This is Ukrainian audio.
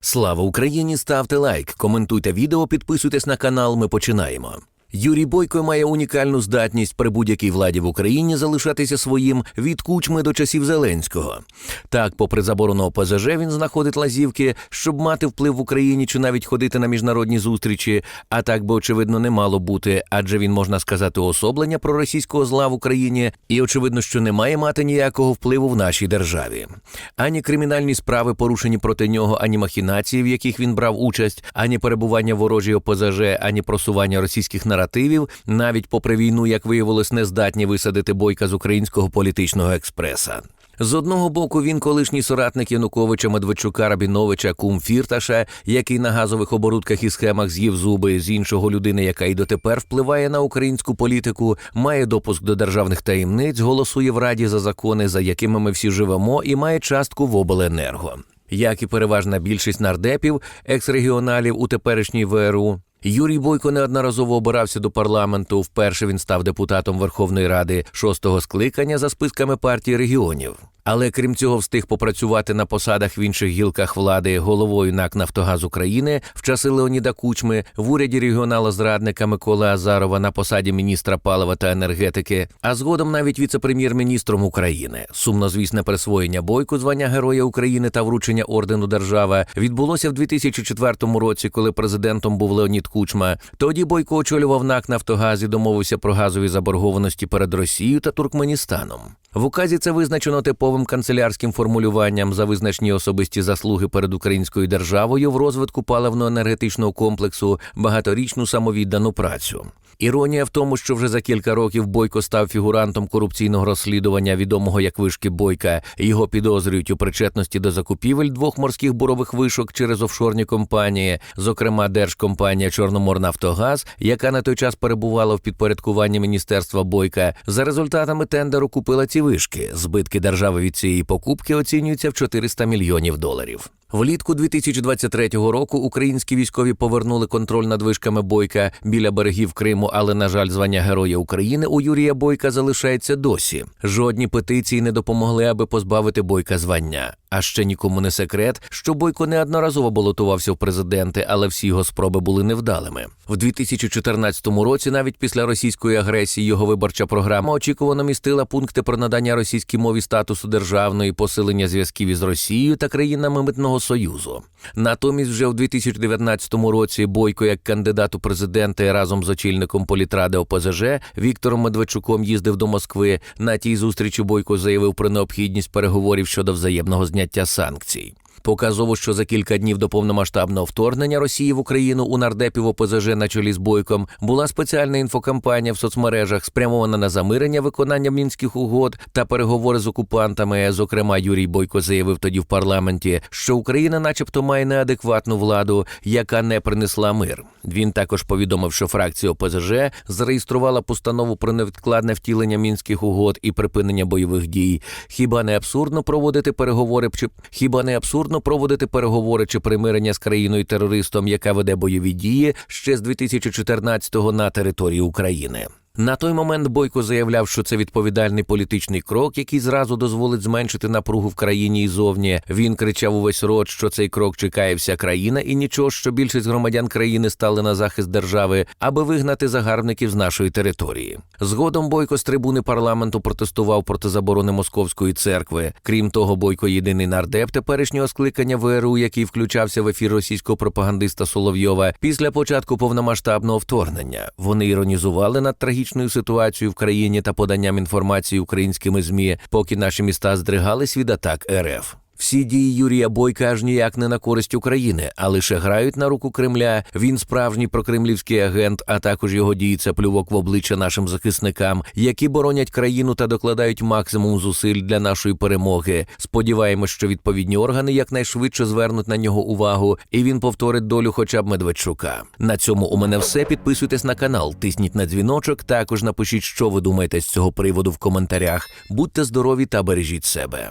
Слава Україні! Ставте лайк, коментуйте відео, підписуйтесь на канал. Ми починаємо. Юрій Бойко має унікальну здатність при будь-якій владі в Україні залишатися своїм від кучми до часів Зеленського. Так, попри заборону ОПЗЖ, він знаходить лазівки, щоб мати вплив в Україні чи навіть ходити на міжнародні зустрічі. А так би очевидно не мало бути, адже він можна сказати уособлення проросійського зла в Україні, і очевидно, що не має мати ніякого впливу в нашій державі. Ані кримінальні справи порушені проти нього, ані махінації, в яких він брав участь, ані перебування ворожій ОПЗЖ, ані просування російських наративів, навіть попри війну, як виявилось, не здатні висадити бойка з українського політичного експреса. З одного боку, він колишній соратник Януковича Медведчука Рабіновича Кум Фірташа, який на газових оборудках і схемах з'їв зуби з іншого людини, яка й дотепер впливає на українську політику, має допуск до державних таємниць, голосує в Раді за закони, за якими ми всі живемо, і має частку в обленерго. Як і переважна більшість нардепів, екс-регіоналів у теперішній ВРУ, Юрій Бойко неодноразово обирався до парламенту. Вперше він став депутатом Верховної Ради шостого скликання за списками партії регіонів. Але крім цього, встиг попрацювати на посадах в інших гілках влади головою НАК Нафтогаз України в часи Леоніда Кучми, в уряді регіонала зрадника Миколи Азарова на посаді міністра палива та енергетики, а згодом навіть віце-прем'єр-міністром України. Сумнозвісне присвоєння бойку звання Героя України та вручення ордену держава відбулося в 2004 році, коли президентом був Леонід Кучма. Тоді Бойко очолював НАК Нафтогаз і домовився про газові заборгованості перед Росією та Туркменістаном. В указі це визначено типовим канцелярським формулюванням за визначні особисті заслуги перед українською державою в розвитку паливно-енергетичного комплексу, багаторічну самовіддану працю. Іронія в тому, що вже за кілька років Бойко став фігурантом корупційного розслідування, відомого як вишки Бойка. Його підозрюють у причетності до закупівель двох морських бурових вишок через офшорні компанії, зокрема держкомпанія Чорноморнафтогаз, яка на той час перебувала в підпорядкуванні міністерства Бойка. За результатами тендеру купила ці вишки. Збитки держави від цієї покупки оцінюються в 400 мільйонів доларів. Влітку 2023 року українські військові повернули контроль над вишками Бойка біля берегів Криму, але на жаль, звання Героя України у Юрія Бойка залишається досі. Жодні петиції не допомогли, аби позбавити Бойка звання. А ще нікому не секрет, що Бойко неодноразово балотувався в президенти, але всі його спроби були невдалими. В 2014 році, навіть після російської агресії, його виборча програма очікувано містила пункти про надання російській мові статусу державної, посилення зв'язків із Росією та країнами Митного Союзу. Натомість, вже в 2019 році Бойко, як кандидат у президенти разом з очільником політради ОПЗЖ Віктором Медведчуком їздив до Москви. На тій зустрічі Бойко заявив про необхідність переговорів щодо взаємного зняття санкцій. Показово, що за кілька днів до повномасштабного вторгнення Росії в Україну у нардепів ОПЗЖ на чолі з Бойком була спеціальна інфокампанія в соцмережах, спрямована на замирення виконання мінських угод та переговори з окупантами. Зокрема, Юрій Бойко заявив тоді в парламенті, що Україна, начебто, має неадекватну владу, яка не принесла мир. Він також повідомив, що фракція ОПЗЖ зареєструвала постанову про невідкладне втілення мінських угод і припинення бойових дій. Хіба не абсурдно проводити переговори чи хіба не абсурдно проводити переговори чи примирення з країною терористом, яка веде бойові дії ще з 2014-го на території України? На той момент Бойко заявляв, що це відповідальний політичний крок, який зразу дозволить зменшити напругу в країні і зовні. Він кричав увесь рот, що цей крок чекає вся країна, і нічого, що більшість громадян країни стали на захист держави, аби вигнати загарбників з нашої території. Згодом Бойко з трибуни парламенту протестував проти заборони московської церкви. Крім того, Бойко єдиний нардеп теперішнього скликання ВРУ, який включався в ефір російського пропагандиста Соловйова після початку повномасштабного вторгнення. Вони іронізували над трагічною трагічною ситуацією в країні та поданням інформації українськими змі, поки наші міста здригались від атак РФ. Всі дії Юрія Бойка аж ніяк не на користь України, а лише грають на руку Кремля. Він справжній прокремлівський агент, а також його дії це плювок в обличчя нашим захисникам, які боронять країну та докладають максимум зусиль для нашої перемоги. Сподіваємось, що відповідні органи якнайшвидше звернуть на нього увагу, і він повторить долю, хоча б Медведчука. На цьому у мене все. Підписуйтесь на канал, тисніть на дзвіночок. Також напишіть, що ви думаєте з цього приводу в коментарях. Будьте здорові та бережіть себе.